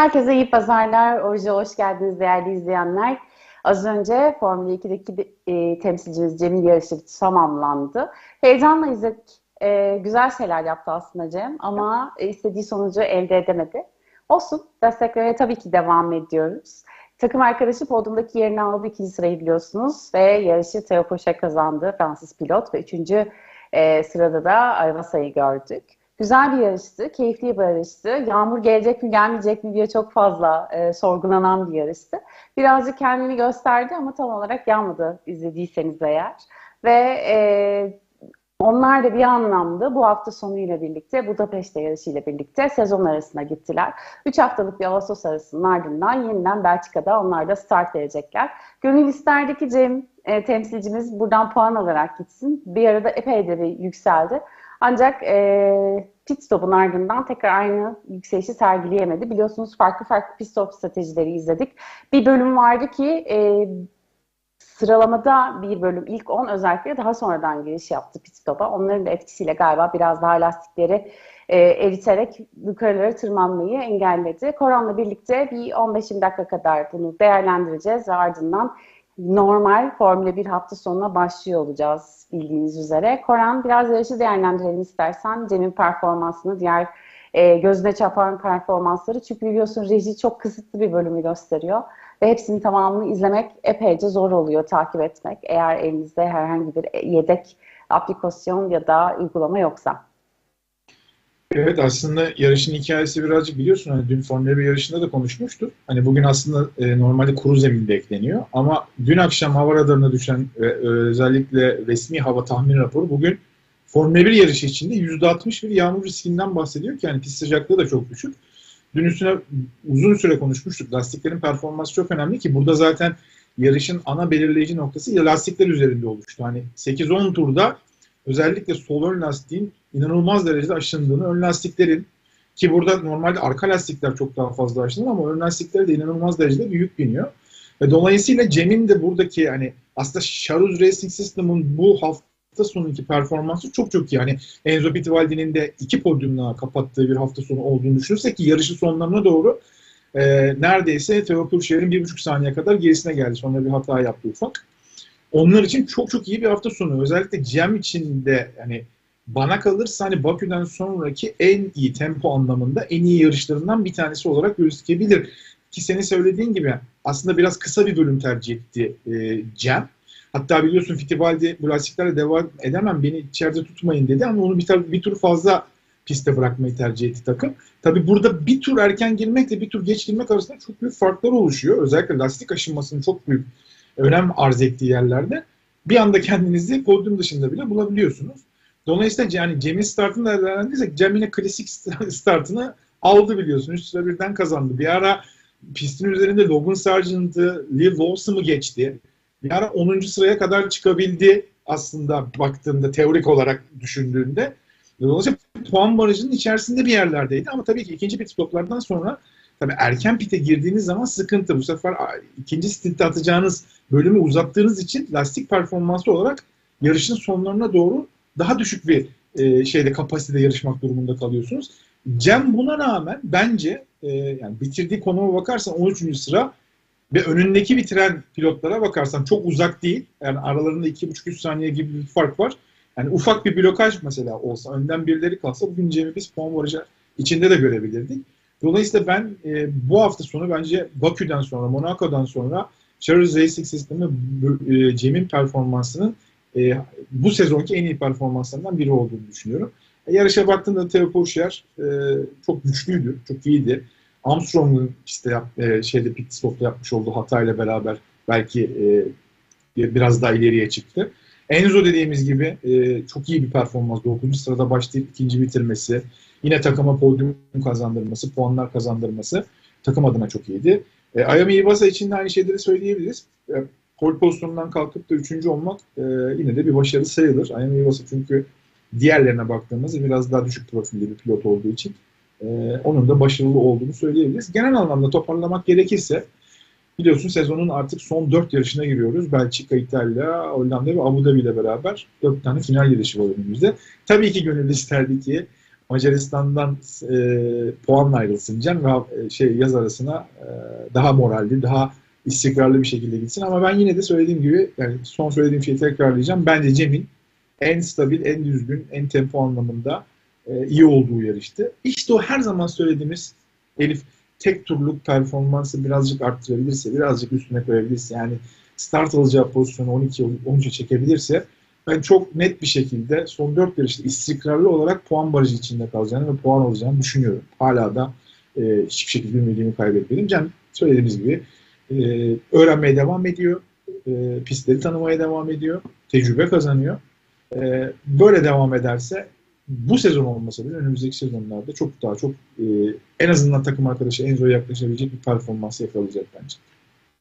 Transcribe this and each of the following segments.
Herkese iyi pazarlar. Oruca hoş geldiniz değerli izleyenler. Az önce Formula 2'deki e, temsilcimiz Cem'in yarışı tamamlandı. Heyecanla izledik. E, güzel şeyler yaptı aslında Cem ama e, istediği sonucu elde edemedi. Olsun. Desteklere tabii ki devam ediyoruz. Takım arkadaşı podyumdaki yerini aldı ikinci sırayı biliyorsunuz ve yarışı Theo Poche kazandı Fransız pilot ve üçüncü e, sırada da Ayvasa'yı gördük. Güzel bir yarıştı, keyifli bir yarıştı. Yağmur gelecek mi gelmeyecek mi diye çok fazla e, sorgulanan bir yarıştı. Birazcık kendini gösterdi ama tam olarak yağmadı izlediyseniz eğer. Ve e, onlar da bir anlamda bu hafta sonuyla birlikte Budapeşte yarışıyla birlikte sezon arasına gittiler. 3 haftalık bir Ağustos arasının ardından yeniden Belçika'da onlar da start verecekler. Gönül isterdi ki Cem e, temsilcimiz buradan puan alarak gitsin. Bir arada epey de bir yükseldi. Ancak e, pit stop'un ardından tekrar aynı yükselişi sergileyemedi. Biliyorsunuz farklı farklı pit stop stratejileri izledik. Bir bölüm vardı ki e, sıralamada bir bölüm ilk 10 özellikle daha sonradan giriş yaptı pit stop'a. Onların da etkisiyle galiba biraz daha lastikleri e, eriterek yukarılara tırmanmayı engelledi. Koran'la birlikte bir 15-20 dakika kadar bunu değerlendireceğiz ve ardından normal Formula 1 hafta sonuna başlıyor olacağız bildiğiniz üzere. Koran biraz yarışı değerlendirelim istersen. Cem'in performansını, diğer e, gözüne çarpan performansları. Çünkü biliyorsun reji çok kısıtlı bir bölümü gösteriyor. Ve hepsinin tamamını izlemek epeyce zor oluyor takip etmek. Eğer elinizde herhangi bir yedek aplikasyon ya da uygulama yoksa. Evet aslında yarışın hikayesi birazcık biliyorsun hani dün Formula 1 yarışında da konuşmuştuk. Hani bugün aslında e, normalde kuru zeminde ekleniyor ama dün akşam hava radarına düşen e, özellikle resmi hava tahmin raporu bugün Formula 1 yarışı içinde %60 bir yağmur riskinden bahsediyor ki yani pist sıcaklığı da çok düşük. Dün üstüne uzun süre konuşmuştuk. Lastiklerin performansı çok önemli ki burada zaten yarışın ana belirleyici noktası lastikler üzerinde oluştu. Hani 8-10 turda özellikle sol ön lastiğin inanılmaz derecede aşındığını, ön lastiklerin ki burada normalde arka lastikler çok daha fazla aşınır ama ön lastikleri de inanılmaz derecede büyük biniyor. Ve dolayısıyla Cem'in de buradaki hani aslında Charuz Racing System'ın bu hafta sonunki performansı çok çok iyi. Yani Enzo Pittivaldi'nin de iki podyumla kapattığı bir hafta sonu olduğunu düşünürsek ki yarışın sonlarına doğru e, neredeyse Theo Purcher'in bir buçuk saniye kadar gerisine geldi. Sonra bir hata yaptı ufak. Onlar için çok çok iyi bir hafta sonu. Özellikle Cem için de yani bana kalırsa hani Bakü'den sonraki en iyi tempo anlamında en iyi yarışlarından bir tanesi olarak gözükebilir. Ki senin söylediğin gibi aslında biraz kısa bir bölüm tercih etti e, Cem. Hatta biliyorsun Fitibaldi bu lastiklerle devam edemem beni içeride tutmayın dedi ama onu bir, bir tur fazla piste bırakmayı tercih etti takım. Tabi burada bir tur erken girmekle bir tur geç girmek arasında çok büyük farklar oluşuyor. Özellikle lastik aşınmasının çok büyük önem arz ettiği yerlerde bir anda kendinizi podyum dışında bile bulabiliyorsunuz. Dolayısıyla yani Cem'in startını da değerlendirirsek Cem yine klasik startını aldı biliyorsun. Üst sıra birden kazandı. Bir ara pistin üzerinde Logan Sargent'ı, Lee Lawson'ı geçti. Bir ara 10. sıraya kadar çıkabildi aslında baktığında teorik olarak düşündüğünde. Dolayısıyla puan barajının içerisinde bir yerlerdeydi ama tabii ki ikinci pit stoplardan sonra tabii erken pite girdiğiniz zaman sıkıntı. Bu sefer ikinci stintte atacağınız bölümü uzattığınız için lastik performansı olarak yarışın sonlarına doğru daha düşük bir e, şeyde kapasitede yarışmak durumunda kalıyorsunuz. Cem buna rağmen bence e, yani bitirdiği konuma bakarsan 13. sıra ve önündeki bitiren pilotlara bakarsan çok uzak değil. Yani aralarında 2,5-3 saniye gibi bir fark var. Yani ufak bir blokaj mesela olsa, önden birileri kalsa bugün Cem'i biz puan varıcı içinde de görebilirdik. Dolayısıyla ben e, bu hafta sonu bence Bakü'den sonra, Monaco'dan sonra Charles Racing sistemi e, Cem'in performansının e, bu sezonki en iyi performanslarından biri olduğunu düşünüyorum. E, yarışa baktığında Theo Pourchaire e, çok güçlüydü, çok iyiydi. Armstrong'un işte yap, e, şeyde pit stop'ta yapmış olduğu hatayla beraber belki e, biraz daha ileriye çıktı. Enzo dediğimiz gibi e, çok iyi bir performans. 9. sırada başlayıp ikinci bitirmesi, yine takıma podyum kazandırması, puanlar kazandırması takım adına çok iyiydi. E, Ayami Iwasa için de aynı şeyleri söyleyebiliriz. E, pole pozisyonundan kalkıp da üçüncü olmak e, yine de bir başarı sayılır. Ayhan Yuvası çünkü diğerlerine baktığımızda biraz daha düşük profilli bir pilot olduğu için e, onun da başarılı olduğunu söyleyebiliriz. Genel anlamda toparlamak gerekirse biliyorsun sezonun artık son dört yarışına giriyoruz. Belçika, İtalya, Hollanda ve Abu Dhabi ile beraber dört tane final yarışı var önümüzde. Tabii ki gönül isterdi ki Macaristan'dan e, puanla ayrılsın Cem ve e, şey yaz arasına e, daha moralli, daha istikrarlı bir şekilde gitsin. Ama ben yine de söylediğim gibi yani son söylediğim şeyi tekrarlayacağım. Bence Cem'in en stabil, en düzgün, en tempo anlamında e, iyi olduğu yarıştı. İşte o her zaman söylediğimiz Elif tek turluk performansı birazcık arttırabilirse, birazcık üstüne koyabilirse yani start alacağı pozisyonu 12 13'e çekebilirse ben çok net bir şekilde son 4 yarışta istikrarlı olarak puan barajı içinde kalacağını ve puan alacağını düşünüyorum. Hala da e, hiçbir şekilde ümidimi kaybetmedim. Can söylediğimiz gibi e, öğrenmeye devam ediyor. E, pistleri tanımaya devam ediyor. Tecrübe kazanıyor. E, böyle devam ederse bu sezon olmasa bile önümüzdeki sezonlarda çok daha çok e, en azından takım arkadaşı Enzo'ya yaklaşabilecek bir performans yakalayacak bence.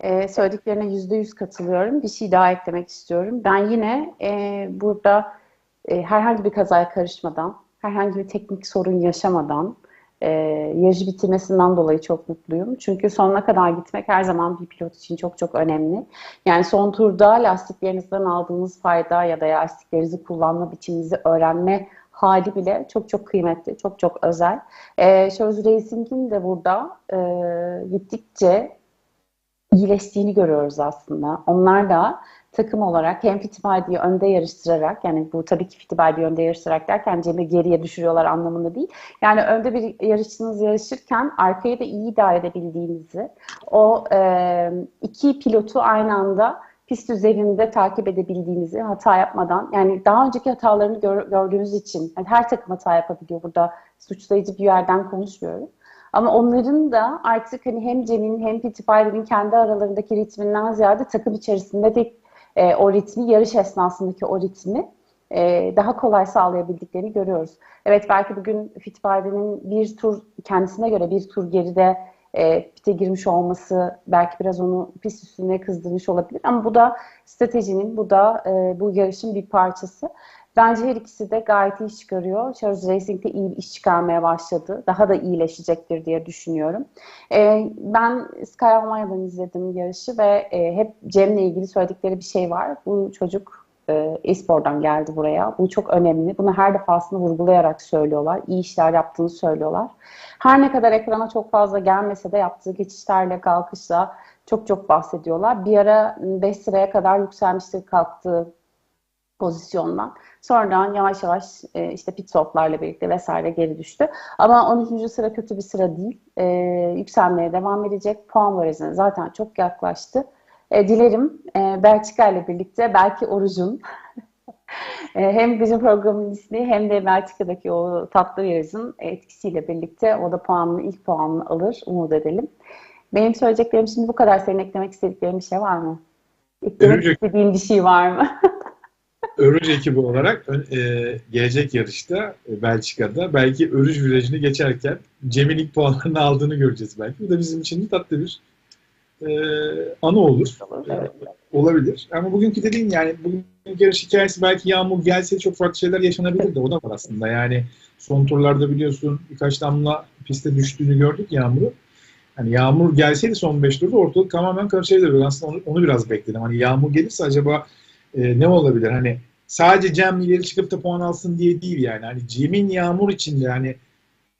Ee, söylediklerine yüzde yüz katılıyorum. Bir şey daha eklemek istiyorum. Ben yine e, burada e, herhangi bir kazaya karışmadan, herhangi bir teknik sorun yaşamadan e, yarışı bitirmesinden dolayı çok mutluyum. Çünkü sonuna kadar gitmek her zaman bir pilot için çok çok önemli. Yani son turda lastiklerinizden aldığınız fayda ya da lastiklerinizi kullanma biçiminizi öğrenme hali bile çok çok kıymetli, çok çok özel. E, Şöz Racing'in de burada e, gittikçe iyileştiğini görüyoruz aslında. Onlar da takım olarak hem Fittipaldi'yi önde yarıştırarak yani bu tabii ki Fittipaldi'yi önde yarıştırarak derken Cem'i geriye düşürüyorlar anlamında değil. Yani önde bir yarışçınız yarışırken arkayı da iyi idare edebildiğinizi o e, iki pilotu aynı anda pist üzerinde takip edebildiğinizi hata yapmadan yani daha önceki hatalarını gör, gördüğünüz için yani her takım hata yapabiliyor burada suçlayıcı bir yerden konuşmuyorum. Ama onların da artık hani hem Cem'in hem Fittipaldi'nin kendi aralarındaki ritminden ziyade takım içerisinde de e, o ritmi, yarış esnasındaki o ritmi e, daha kolay sağlayabildiklerini görüyoruz. Evet belki bugün Fittipaldi'nin bir tur kendisine göre bir tur geride e, pite girmiş olması belki biraz onu pist üstüne kızdırmış olabilir ama bu da stratejinin, bu da e, bu yarışın bir parçası. Bence her ikisi de gayet iyi çıkarıyor. Charles Racing de iyi iş çıkarmaya başladı. Daha da iyileşecektir diye düşünüyorum. E, ben Sky Almanya'dan izledim yarışı ve e, hep Cem'le ilgili söyledikleri bir şey var. Bu çocuk e, espordan geldi buraya. Bu çok önemli. Bunu her defasında vurgulayarak söylüyorlar. İyi işler yaptığını söylüyorlar. Her ne kadar ekrana çok fazla gelmese de yaptığı geçişlerle, kalkışla çok çok bahsediyorlar. Bir ara 5 sıraya kadar yükselmişti kalktığı pozisyondan. Sonradan yavaş yavaş e, işte pit stoplarla birlikte vesaire geri düştü. Ama 13. sıra kötü bir sıra değil. E, yükselmeye devam edecek. Puan barajına zaten çok yaklaştı. E, dilerim e, Belçika ile birlikte belki Oruç'un e, hem bizim programın ismi hem de Belçika'daki o tatlı yarışın etkisiyle birlikte o da puanını ilk puanını alır umut edelim. Benim söyleyeceklerim şimdi bu kadar. Senin eklemek istediklerin bir şey var mı? Eklemek istediğin bir şey var mı? Örüc ekibi olarak e, gelecek yarışta e, Belçika'da belki Örüc virajını geçerken Cem'in ilk puanlarını aldığını göreceğiz belki. Bu da bizim için de tatlı bir e, anı olur. Evet. E, olabilir. Ama bugünkü dediğin yani bugün yarış hikayesi belki yağmur gelse çok farklı şeyler yaşanabilir de o da var aslında. Yani son turlarda biliyorsun birkaç damla piste düştüğünü gördük yağmuru. Hani yağmur gelseydi son 5 turda ortalık tamamen karışabilirdi. Aslında onu, onu biraz bekledim. Hani yağmur gelirse acaba e, ne olabilir? Hani sadece Cem ileri çıkıp da puan alsın diye değil yani. Hani Cem'in yağmur içinde hani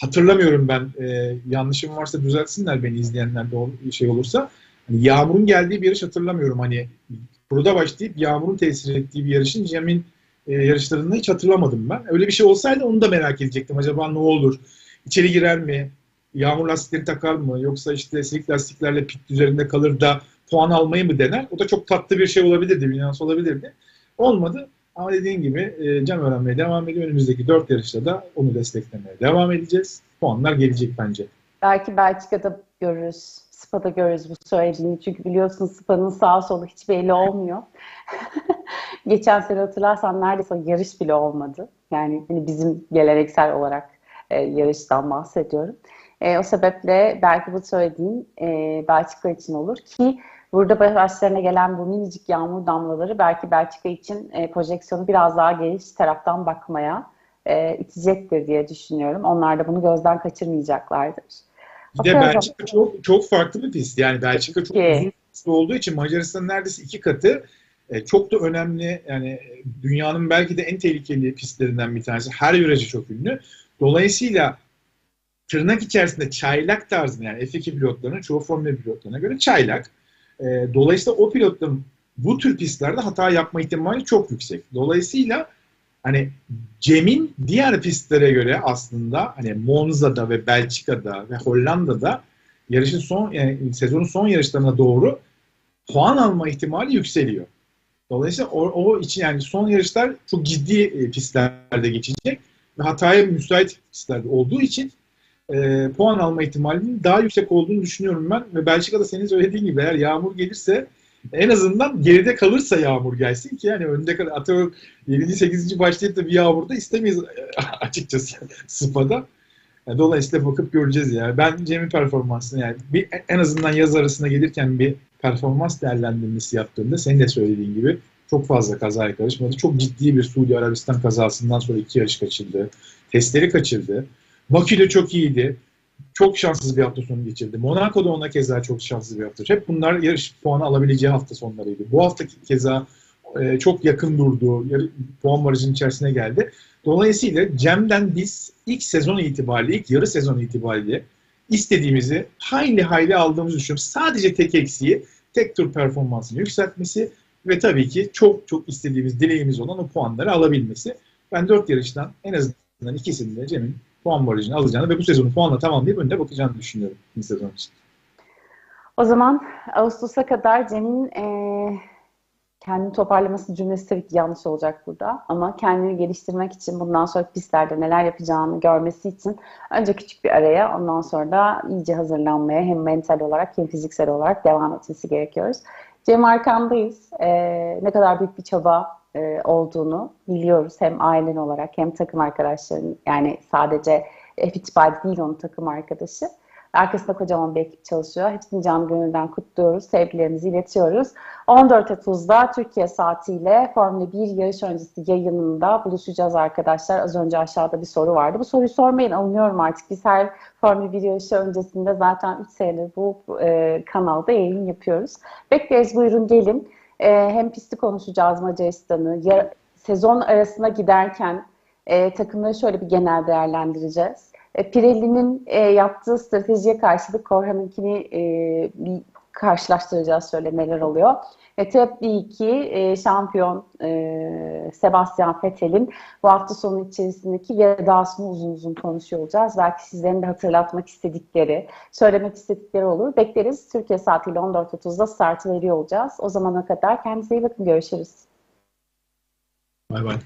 hatırlamıyorum ben e, yanlışım varsa düzeltsinler beni izleyenler de şey olursa. Hani yağmurun geldiği bir yarış hatırlamıyorum. Hani burada başlayıp yağmurun tesir ettiği bir yarışın Cem'in e, yarışlarında hiç hatırlamadım ben. Öyle bir şey olsaydı onu da merak edecektim. Acaba ne olur? İçeri girer mi? Yağmur lastikleri takar mı? Yoksa işte silik lastiklerle pit üzerinde kalır da puan almayı mı dener? O da çok tatlı bir şey olabilirdi, bir olabilirdi. Olmadı. Ama dediğim gibi e, Cem öğrenmeye devam ediyor. Önümüzdeki dört yarışta da onu desteklemeye devam edeceğiz. Puanlar gelecek bence. Belki Belçika'da görürüz. Spa'da görürüz bu söylediğini. Çünkü biliyorsun Spa'nın sağ solu hiç belli olmuyor. Geçen sene hatırlarsan neredeyse yarış bile olmadı. Yani hani bizim geleneksel olarak e, yarıştan bahsediyorum. E, o sebeple belki bu söylediğim e, Belçika için olur ki burada başlarına gelen bu minicik yağmur damlaları belki Belçika için e, projeksiyonu biraz daha geniş taraftan bakmaya e, itecektir diye düşünüyorum. Onlar da bunu gözden kaçırmayacaklardır. Bir de Belçika çok, çok farklı bir pist. Yani Belçika çok uzun pist olduğu için Macaristan'ın neredeyse iki katı e, çok da önemli yani dünyanın belki de en tehlikeli pistlerinden bir tanesi. Her virajı çok ünlü. Dolayısıyla tırnak içerisinde çaylak tarzında yani F2 pilotlarının çoğu Formula pilotlarına göre çaylak. E, dolayısıyla o pilotların bu tür pistlerde hata yapma ihtimali çok yüksek. Dolayısıyla hani Cem'in diğer pistlere göre aslında hani Monza'da ve Belçika'da ve Hollanda'da yarışın son yani sezonun son yarışlarına doğru puan alma ihtimali yükseliyor. Dolayısıyla o, o için yani son yarışlar çok ciddi e, pistlerde geçecek ve hataya müsait pistlerde olduğu için e, puan alma ihtimalinin daha yüksek olduğunu düşünüyorum ben ve Belçika'da senin söylediğin gibi eğer yağmur gelirse en azından geride kalırsa yağmur gelsin ki yani önde kal atıyorum 7. 8. başlayıp da bir yağmurda istemeyiz açıkçası Spa'da. Yani dolayısıyla bakıp göreceğiz ya. Ben Cem'in performansını yani bir, en azından yaz arasına gelirken bir performans değerlendirmesi yaptığında senin de söylediğin gibi çok fazla kazaya karışmadı. Çok ciddi bir Suudi Arabistan kazasından sonra iki yarış kaçırdı. Testleri kaçırdı. Bakü'de çok iyiydi. Çok şanssız bir hafta sonu geçirdi. Monaco'da ona keza çok şanssız bir hafta. Hep bunlar yarış puanı alabileceği hafta sonlarıydı. Bu hafta keza e, çok yakın durdu. Puan barajının içerisine geldi. Dolayısıyla Cem'den biz ilk sezon itibariyle, ilk yarı sezon itibariyle istediğimizi hayli hayli aldığımızı düşünüyorum. Sadece tek eksiği tek tur performansını yükseltmesi ve tabii ki çok çok istediğimiz, dileğimiz olan o puanları alabilmesi. Ben dört yarıştan en azından ikisinde Cem'in puan barajını alacağını ve bu sezonu puanla tamamlayıp önüne bakacağını düşünüyorum bu sezon için. O zaman Ağustos'a kadar Cem'in e, kendini toparlaması cümlesi tabii ki yanlış olacak burada. Ama kendini geliştirmek için bundan sonra pistlerde neler yapacağını görmesi için önce küçük bir araya ondan sonra da iyice hazırlanmaya hem mental olarak hem fiziksel olarak devam etmesi gerekiyoruz. Cem arkandayız. Ee, ne kadar büyük bir çaba e, olduğunu biliyoruz. Hem ailen olarak hem takım arkadaşların yani sadece F değil onun takım arkadaşı. Arkasında kocaman bir ekip çalışıyor. Hepsini canı gönülden kutluyoruz. Sevgilerimizi iletiyoruz. 14.30'da Türkiye saatiyle Formula 1 yarış öncesi yayınında buluşacağız arkadaşlar. Az önce aşağıda bir soru vardı. Bu soruyu sormayın alınıyorum artık. Biz her Formula 1 yarışı öncesinde zaten 3 senedir bu e, kanalda yayın yapıyoruz. Bekleriz buyurun gelin. E, hem pisti konuşacağız Macaristan'ı. Sezon arasına giderken e, takımları şöyle bir genel değerlendireceğiz. E, Pirelli'nin e, yaptığı stratejiye karşılık Korhan'ınkini e, bir karşılaştıracağız şöyle neler oluyor. Ve tabii ki e, şampiyon e, Sebastian Vettel'in bu hafta sonu içerisindeki vedasını uzun uzun konuşuyor olacağız. Belki sizlerin de hatırlatmak istedikleri, söylemek istedikleri olur. Bekleriz. Türkiye saatiyle 14.30'da startı veriyor olacağız. O zamana kadar kendinize iyi bakın. Görüşürüz. Bay bay.